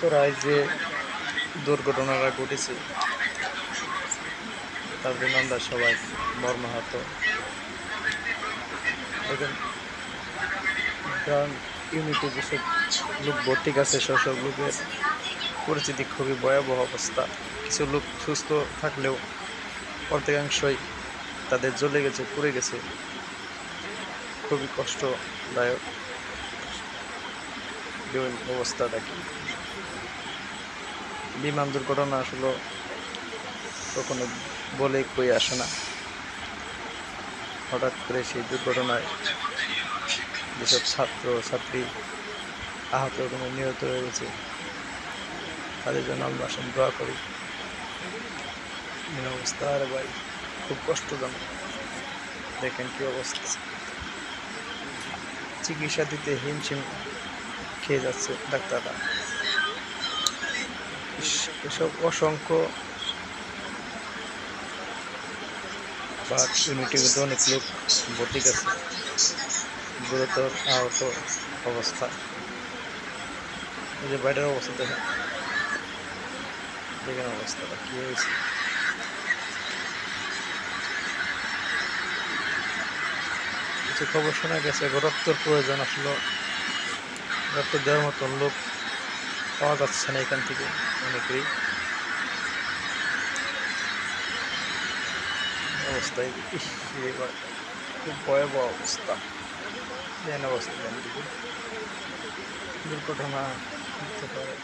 উত্তরায় যে দুর্ঘটনাটা ঘটেছে। তার জন্য আমরা সবাই মর্মাহত। ইউনিটে যেসব লোক ভর্তি আছে সেসব লোকের পরিস্থিতি খুবই ভয়াবহ অবস্থা। কিছু লোক সুস্থ থাকলেও অর্ধেকাংশই তাদের জ্বলে গেছে, পুড়ে গেছে। খুবই কষ্টদায়ক। জীবন অবস্থাটা কি। বিমান দুর্ঘটনা আসলে কখনো বলে কই আসে না। হঠাৎ করে সেই দুর্ঘটনায় যেসব ছাত্র, ছাত্রী আহত এবং নিহত হয়ে গেছে, তাদের জন্য আমরা আসুন দোয়া করি। অবস্থা আরে ভাই খুব কষ্টজনক। দেখেন কি অবস্থা। চিকিৎসা দিতে হিমশিম খেয়ে যাচ্ছে ডাক্তাররা। এসব অসংখ্য বা অনেক লোক ভর্তি আছে গুরুতর আহত অবস্থা। এই যে বাইরের অবস্থা দেখেন। দেখেন অবস্থাটা কি হয়েছে। কিছু খবর শোনা গেছে, রক্তর প্রয়োজন আসলে। রক্ত দেওয়ার মতন লোক পাওয়া যাচ্ছে না এখান থেকে অনেকেরই। এবার খুব ভয়াবহ অবস্থা। দেন অবস্থা দুর্ঘটনা হতে পারে।